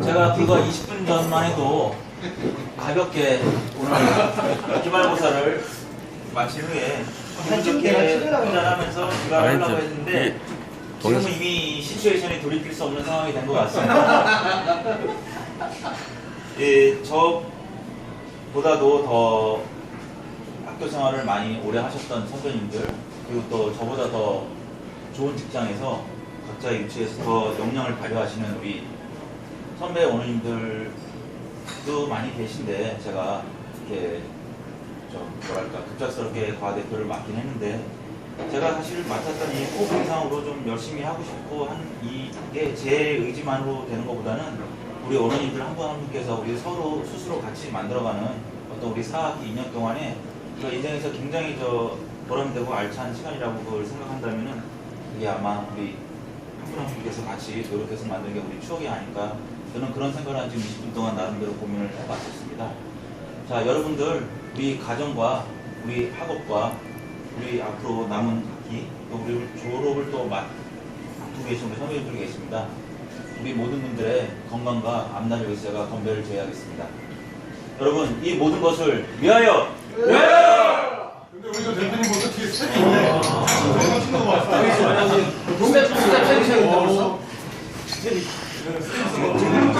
제가 불과 20분 전만 해도 가볍게 오늘 기말고사를 마친 후에 한쪽에 운전하면서 귀가를 하려고 했는데 지금은 이미 시츄에이션에 돌이킬 수 없는 상황이 된 것 같습니다. 예, 저보다도 더 학교 생활을 많이 오래 하셨던 선배님들 그리고 또 저보다 더 좋은 직장에서 각자의 위치에서 더 역량을 발휘하시는 우리 선배 어머님들도 많이 계신데 제가 이렇게 좀 뭐랄까 급작스럽게 과대표를 맡긴 했는데 제가 사실 맡았던 이 호흡 이상으로 좀 열심히 하고 싶고 한 이게 제 의지만으로 되는 것보다는 우리 어머님들 한 분 한 분께서 우리 서로 스스로 같이 만들어가는 어떤 우리 4학기 2년 동안에 저 인생에서 굉장히 저 보람되고 알찬 시간이라고 그걸 생각한다면은 이게 아마 우리 한분한 분께서 같이 노력해서 만든 게 우리 추억이 아닐까 저는 그런 생각을 한 지금 20분 동안 나름대로 고민을 해봤었습니다. 자 여러분들 우리 가정과 우리 학업과 우리 앞으로 남은 학기 또 우리 졸업을 또 앞두고 계신 우리 선배님들 계십니다. 우리 모든 분들의 건강과 앞날을 위해서 제가 건배를 드려야겠습니다. 여러분 이 모든 것을 위하여 근데 우리 저 대표님 벌써 뒤에 스텝이 있네. 스텝 스텝 체크해야 된다 すいません。